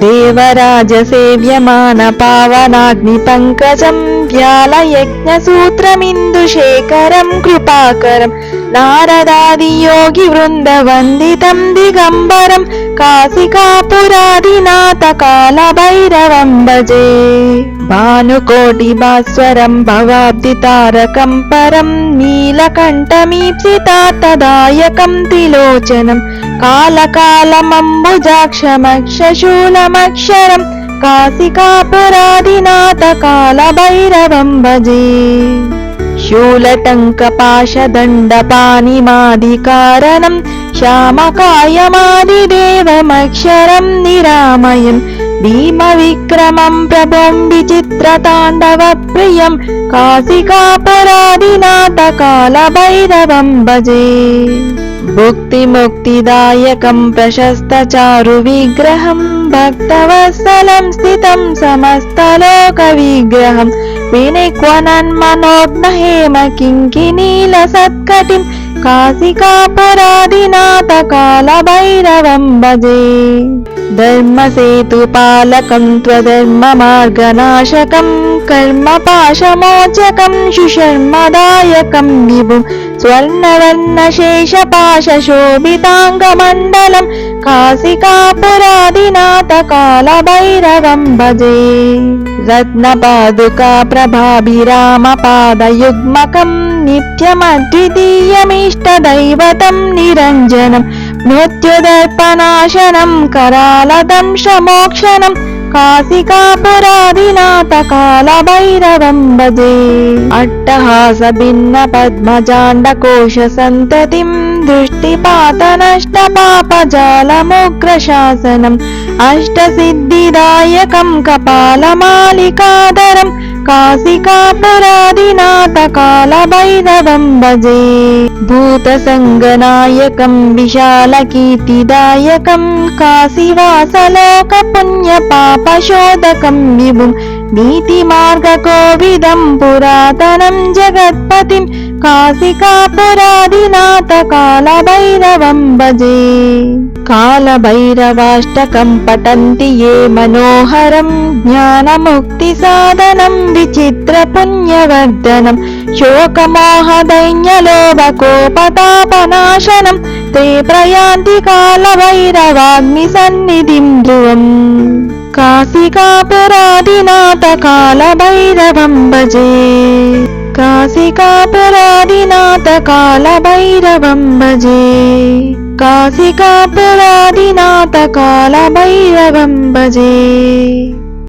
day దేవరాజసేవ్యమాన పావనాగ్ని పంకజం వ్యాలయజ్ఞసూత్రమిందుశేఖరం కృపాకరం నారదాది యోగి వృంద వందితం దిగంబరం కాశికాపురాదినాథ కాల భైరవం భజే భానుకోటి భాస్వరం అక్షరం కాశికాపురాధినాథ కాళభైరవం భజే शूलटङ्कपाशदण्डपाणिमादिकारणं श्यामकायमादिदेवमक्षरं निरामयं भीमविक्रमं प्रभुं विचित्रताण्डवप्रियं काशिकापराधिनाथकालभैरवं भजे भुक्तिमुक्तिदायकं प्रशस्तचारुविग्रहं भक्तवत्सलं स्थितं समस्तलोकविग्रहं विनिक्वनन्मनोज्ञ हेम किङ्किनील सत्कटिं काशिकापुरादिनाथ कालभैरवं भजे धर्मसेतुपालकं त्वधर्ममार्गनाशकं कर्मपाशमोचकं सुशर्मदायकं विभुं स्वर्णवर्णशेषपाशशोभिताङ्गमण्डलं काशिकापुरादिनाथ कालभैरवं भजे रत्नपादुका प्रभाभिरामपादयुग्मकम् नित्यमद्वितीयमिष्ट दैवतम् निरञ्जनम् मृत्युदर्पनाशनम् करालतं समोक्षणम् कासिका भजे। अट्टहासभिन्नपद्मजाण्डकोशसन्ततिम् दृष्टिपातनष्टपापजालमुग्रशासनम् अष्टसिद्धिदायकं कपालमालिकाधरं काशिकापुरादिनाथ कालभैरवं भजे भूतसङ्गनायकं विशालकीर्तिदायकं काशीवासलोकपुण्यपापशोधकं विभुं नीतिमार्गकोविदं पुरातनं जगत्पतिं కాశికాపురాది నాత కాల కాళభైరవం భజే కాళభైరవాష్టకం పటంతి ఏ మనోహరం జ్ఞానముక్తిసాధనం విచిత్ర పుణ్యవర్ధనం శోకమోహ దైన్య లోభ శోకమోహదైన్యలోభకోపతాపనాశనం తే ప్రయాంతి కాల భైరవాగ్ని కాళభైరవాగ్నిసన్నిధిం ధ్రువం. కాశికాపురాది కాశికాపురాదినాథ కాళభైరవం భజే काशिकापुरादिनाथ कालभैरवं भजे काशिकापुरादिनाथ कालभैरवं भजे